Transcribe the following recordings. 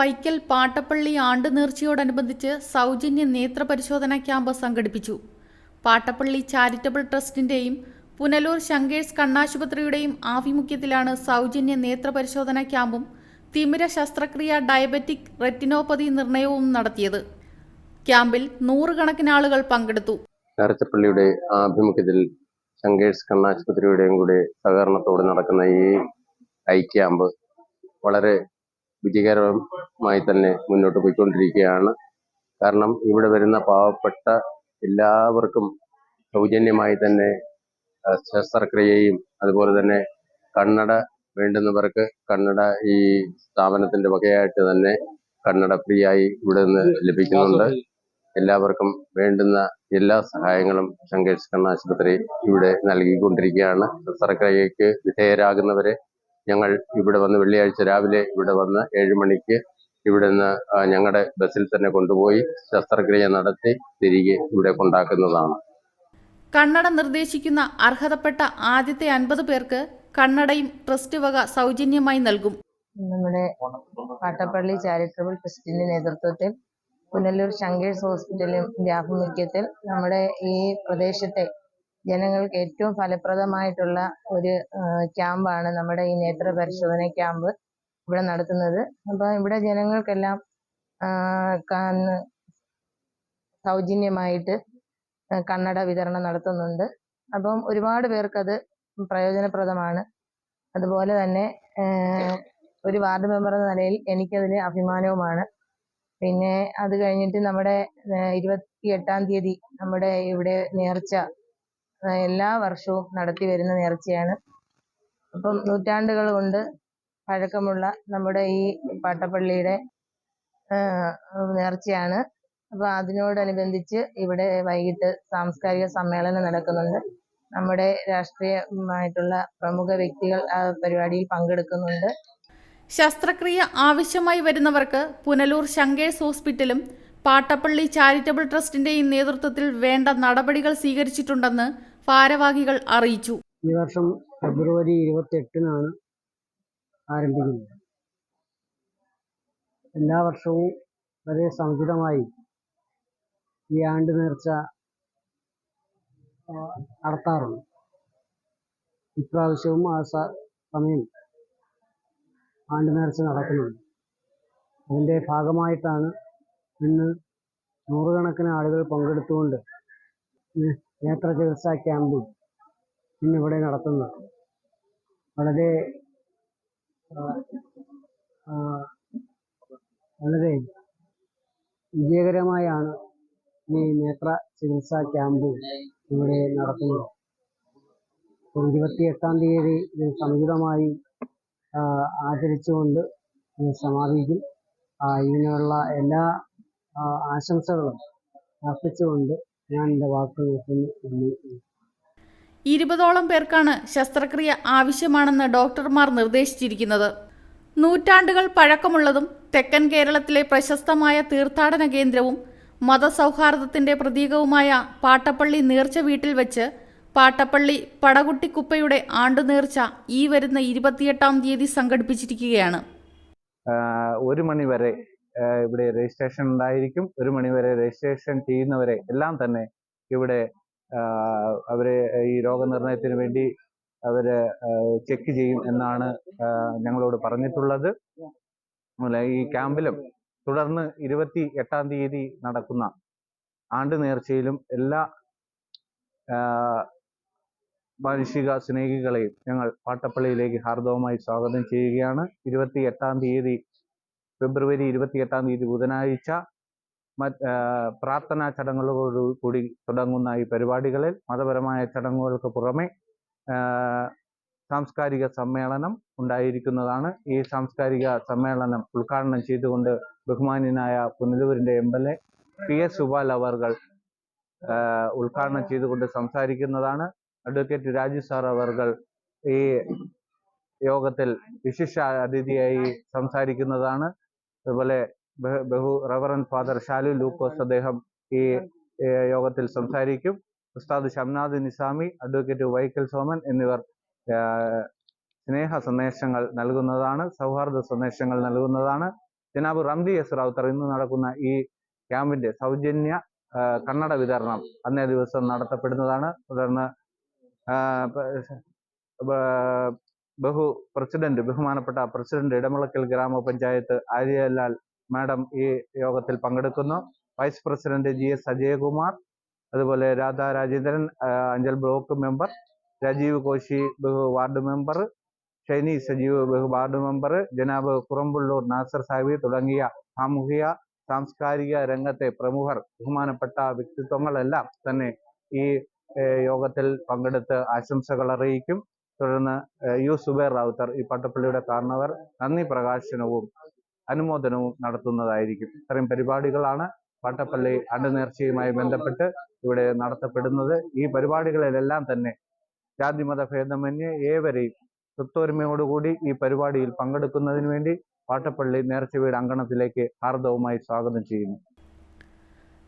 വൈക്കൽ പാട്ടപ്പള്ളി ആണ്ട് നേർച്ചയോടനുബന്ധിച്ച് സൗജന്യ നേത്ര പരിശോധനാ ക്യാമ്പ് സംഘടിപ്പിച്ചു. പാട്ടപ്പള്ളി ചാരിറ്റബിൾ ട്രസ്റ്റിന്റെയും പുനലൂർ ശങ്കേഴ്സ് കണ്ണാശുപത്രിയുടെയും ആഭിമുഖ്യത്തിലാണ് സൗജന്യ നേത്ര പരിശോധനാ ക്യാമ്പും തിമിര ശസ്ത്രക്രിയ ഡയബറ്റിക് റെറ്റിനോപ്പതി നിർണയവും നടത്തിയത്. ക്യാമ്പിൽ നൂറുകണക്കിന് ആളുകൾ പങ്കെടുത്തു. ചാരിറ്റപ്പള്ളിയുടെ ആഭിമുഖ്യത്തിൽ ശങ്കേഴ്സ് കണ്ണാശുപത്രിയുടെയും കൂടെ സഹകരണത്തോടെ നടക്കുന്ന ഈ ഐ ക്യാമ്പ് വളരെ വിജയകരമായി തന്നെ മുന്നോട്ട് പോയിക്കൊണ്ടിരിക്കുകയാണ്. കാരണം ഇവിടെ വരുന്ന പാവപ്പെട്ട എല്ലാവർക്കും സൗജന്യമായി തന്നെ ശസ്ത്രക്രിയയും അതുപോലെ തന്നെ കണ്ണട വേണ്ടുന്നവർക്ക് കണ്ണട ഈ സ്ഥാപനത്തിന്റെ വകയായിട്ട് തന്നെ കണ്ണട ഫ്രീ ആയി ഇവിടെ നിന്ന് ലഭിക്കുന്നുണ്ട്. എല്ലാവർക്കും വേണ്ടുന്ന എല്ലാ സഹായങ്ങളും ശങ്കേഷ് കണ്ണാശുപത്രി ഇവിടെ നൽകിക്കൊണ്ടിരിക്കുകയാണ്. ശസ്ത്രക്രിയയ്ക്ക് വിധേയരാകുന്നവരെ ഞങ്ങൾ ഇവിടെ വന്ന് വെള്ളിയാഴ്ച രാവിലെ ഇവിടെ വന്ന് ഏഴ് മണിക്ക് ഇവിടുന്ന് ഞങ്ങളുടെ ബസ്സിൽ തന്നെ കൊണ്ടുപോയി ശസ്ത്രക്രിയ നടത്തി തിരികെ ഇവിടെ കൊണ്ടാക്കുന്നതാണ്. കണ്ണട നിർദ്ദേശിക്കുന്ന അർഹതപ്പെട്ട ആദ്യത്തെ അൻപത് പേർക്ക് കണ്ണടയും ട്രസ്റ്റ് വക സൗജന്യമായി നൽകും. നമ്മുടെ കാട്ടപ്പള്ളി ചാരിറ്റബിൾ ട്രസ്റ്റിന്റെ നേതൃത്വത്തിൽ പുനലൂർ ശങ്കേഴ്സ് ഹോസ്പിറ്റലിന്റെ ആഭിമുഖ്യത്തിൽ നമ്മുടെ ഈ പ്രദേശത്തെ ജനങ്ങൾക്ക് ഏറ്റവും ഫലപ്രദമായിട്ടുള്ള ഒരു ക്യാമ്പാണ് നമ്മുടെ ഈ നേത്ര പരിശോധന ക്യാമ്പ് ഇവിടെ നടത്തുന്നത്. അപ്പോൾ ഇവിടെ ജനങ്ങൾക്കെല്ലാം സൗജന്യമായിട്ട് കണ്ണട വിതരണം നടത്തുന്നുണ്ട്. അപ്പം ഒരുപാട് പേർക്കത് പ്രയോജനപ്രദമാണ്. അതുപോലെ തന്നെ ഒരു വാർഡ് മെമ്പർ എന്ന നിലയിൽ എനിക്കതിൽ അഭിമാനവുമാണ്. പിന്നെ അത് കഴിഞ്ഞിട്ട് നമ്മുടെ ഇരുപത്തി എട്ടാം തീയതി നമ്മുടെ ഇവിടെ നേർച്ച എല്ലാ വർഷവും നടത്തി വരുന്ന നേർച്ചയാണ്. അപ്പം നൂറ്റാണ്ടുകൾ കൊണ്ട് പഴക്കമുള്ള നമ്മുടെ ഈ പാട്ടപ്പള്ളിയുടെ നേർച്ചയാണ്. അപ്പോൾ അതിനോടനുബന്ധിച്ച് ഇവിടെ വൈകിട്ട് സാംസ്കാരിക സമ്മേളനം നടക്കുന്നുണ്ട്. നമ്മുടെ രാഷ്ട്രീയമായിട്ടുള്ള പ്രമുഖ വ്യക്തികൾ ആ പരിപാടിയിൽ പങ്കെടുക്കുന്നുണ്ട്. ശസ്ത്രക്രിയ ആവശ്യമായി വരുന്നവർക്ക് പുനലൂർ ശങ്കേഴ്സ് ഹോസ്പിറ്റലും പാട്ടപ്പള്ളി ചാരിറ്റബിൾ ട്രസ്റ്റിന്റെയും നേതൃത്വത്തിൽ വേണ്ട നടപടികൾ സ്വീകരിച്ചിട്ടുണ്ടെന്ന് ഭാരവാഹികൾ അറിയിച്ചു. ഈ വർഷം ഫെബ്രുവരി ഇരുപത്തെട്ടിനാണ് ആരംഭിക്കുന്നത്. എല്ലാ വർഷവും വളരെ സമുചിതമായി ഈ ആണ്ട് നേർച്ച നടത്താറുണ്ട്. ഇപ്രാവശ്യവും ആ സമയം ആണ്ട് നേർച്ച നടക്കുന്നുണ്ട്. അതിന്റെ ഭാഗമായിട്ടാണ് ഇന്ന് നൂറുകണക്കിന് ആളുകൾ പങ്കെടുത്തുകൊണ്ട് ഈ നേത്ര ചികിത്സാ ക്യാമ്പും ഇന്നിവിടെ നടത്തുന്നത് വളരെ വളരെ വിജയകരമായാണ് ഈ നേത്ര ചികിത്സാ ക്യാമ്പ് ഇവിടെ നടത്തുന്നത്. ഇരുപത്തി ഇരുപത്തിയെട്ടാം തീയതി ഇത് സമുചിതമായി ആചരിച്ചുകൊണ്ട് സമാപിക്കും. ഇതിനുള്ള എല്ലാ ആശംസകളും അർപ്പിച്ചുകൊണ്ട് ഞാൻ എന്റെ വാക്കുകൾ നിർത്തുന്നു നന്ദി. ഇരുപതോളം പേർക്കാണ് ശസ്ത്രക്രിയ ആവശ്യമാണെന്ന് ഡോക്ടർമാർ നിർദ്ദേശിച്ചിരിക്കുന്നത്. നൂറ്റാണ്ടുകൾ പഴക്കമുള്ളതും തെക്കൻ കേരളത്തിലെ പ്രശസ്തമായ തീർത്ഥാടന കേന്ദ്രവും മതസൗഹാർദ്ദത്തിന്റെ പ്രതീകവുമായ പാട്ടപ്പള്ളി നേർച്ച വീട്ടിൽ വെച്ച് പാട്ടപ്പള്ളി പടകുട്ടിക്കുപ്പയുടെ ആണ്ടുനേർച്ച ഈ വരുന്ന ഇരുപത്തിയെട്ടാം തീയതി സംഘടിപ്പിച്ചിരിക്കുകയാണ്. ഒരു മണി വരെ ആഹ് ഇവിടെ രജിസ്ട്രേഷൻ ഉണ്ടായിരിക്കും. ഒരു മണി വരെ രജിസ്ട്രേഷൻ ചെയ്യുന്നവരെ എല്ലാം തന്നെ ഇവിടെ അവരെ ഈ രോഗനിർണയത്തിന് വേണ്ടി അവർ ചെക്ക് ചെയ്യും എന്നാണ് ഞങ്ങളോട് പറഞ്ഞിട്ടുള്ളത്. അതുപോലെ ഈ ക്യാമ്പിലും തുടർന്ന് ഇരുപത്തി എട്ടാം തീയതി നടക്കുന്ന ആണ്ട് നേർച്ചയിലും എല്ലാ മാനുഷിക സ്നേഹികളെയും ഞങ്ങൾ പാട്ടപ്പള്ളിയിലേക്ക് ഹാർദവമായി സ്വാഗതം ചെയ്യുകയാണ്. ഇരുപത്തി എട്ടാം തീയതി ഫെബ്രുവരി ഇരുപത്തി എട്ടാം തീയതി ബുധനാഴ്ച പ്രാർത്ഥനാ ചടങ്ങുകളോട് കൂടി തുടങ്ങുന്ന ഈ പരിപാടികളിൽ മതപരമായ ചടങ്ങുകൾക്ക് പുറമെ സാംസ്കാരിക സമ്മേളനം ഉണ്ടായിരിക്കുന്നതാണ്. ഈ സാംസ്കാരിക സമ്മേളനം ഉദ്ഘാടനം ചെയ്തുകൊണ്ട് ബഹുമാന്യനായ പുനലൂരിന്റെ M L A P S Supal ഉദ്ഘാടനം ചെയ്തുകൊണ്ട് സംസാരിക്കുന്നതാണ്. അഡ്വക്കേറ്റ് രാജു സാർ അവർകൾ ഈ യോഗത്തിൽ വിശിഷ്ട അതിഥിയായി സംസാരിക്കുന്നതാണ്. അതുപോലെ ബഹു- റവറൻ ഫാദർ ഷാലു ലൂക്കോസ് അദ്ദേഹം ഈ യോഗത്തിൽ സംസാരിക്കും. ഉസ്താദ് ഷംനാദ് നിസാമി അഡ്വക്കേറ്റ് വൈക്കൽ സോമൻ എന്നിവർ സ്നേഹ സന്ദേശങ്ങൾ നൽകുന്നതാണ് സൗഹാർദ്ദ സന്ദേശങ്ങൾ നൽകുന്നതാണ്. ജനാബ് റംദി എസ് റാവുത്തർ ഇന്ന് നടക്കുന്ന ഈ ക്യാമ്പിന്റെ സൗജന്യ കന്നട വിതരണം അന്നേ ദിവസം നടത്തപ്പെടുന്നതാണ്. തുടർന്ന് ബഹു പ്രസിഡന്റ് ബഹുമാനപ്പെട്ട പ്രസിഡന്റ് ഇടമുളക്കൽ ഗ്രാമപഞ്ചായത്ത് ആര്യലാൽ മാഡം ഈ യോഗത്തിൽ പങ്കെടുക്കുന്നു. Vice president G S Ajayakumar അതുപോലെ രാധാ രാജേന്ദ്രൻ അഞ്ചൽ ബ്ലോക്ക് മെമ്പർ രാജീവ് കോശി ബഹു വാർഡ് മെമ്പർ ഷൈനി സജീവ് ബഹു വാർഡ് മെമ്പർ ജനാബ് കുറമ്പുള്ളൂർ നാസർ സാഹിബ് തുടങ്ങിയ സാമൂഹിക സാംസ്കാരിക രംഗത്തെ പ്രമുഖർ ബഹുമാനപ്പെട്ട വ്യക്തിത്വങ്ങളെല്ലാം തന്നെ ഈ യോഗത്തിൽ പങ്കെടുത്ത് ആശംസകൾ അറിയിക്കും. തുടർന്ന് യു സുബൈർ റാവുത്തർ ഈ പട്ടപ്പള്ളിയുടെ കാരണവർ നന്ദി പ്രകാശനവും അനുമോദനവും നടത്തുന്നതായിരിക്കും. ഇത്തരം പരിപാടികളാണ് പാട്ടപ്പള്ളി അണ്ടുനേർച്ചയുമായി ബന്ധപ്പെട്ട് ഇവിടെ നടത്തപ്പെടുന്നത്. ഈ പരിപാടികളിലെല്ലാം തന്നെ ജാതിമത ഭേദമന്യേ ഏവരെയും ഒത്തൊരുമയോടുകൂടി ഈ പരിപാടിയിൽ പങ്കെടുക്കുന്നതിന് വേണ്ടി പാട്ടപ്പള്ളി നേർച്ചവീട് അങ്കണത്തിലേക്ക് ഹാർദവുമായി സ്വാഗതം ചെയ്യുന്നു.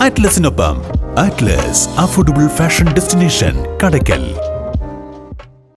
അറ്റ്ലസിനൊപ്പം Atlas affordable fashion destination Kadakkal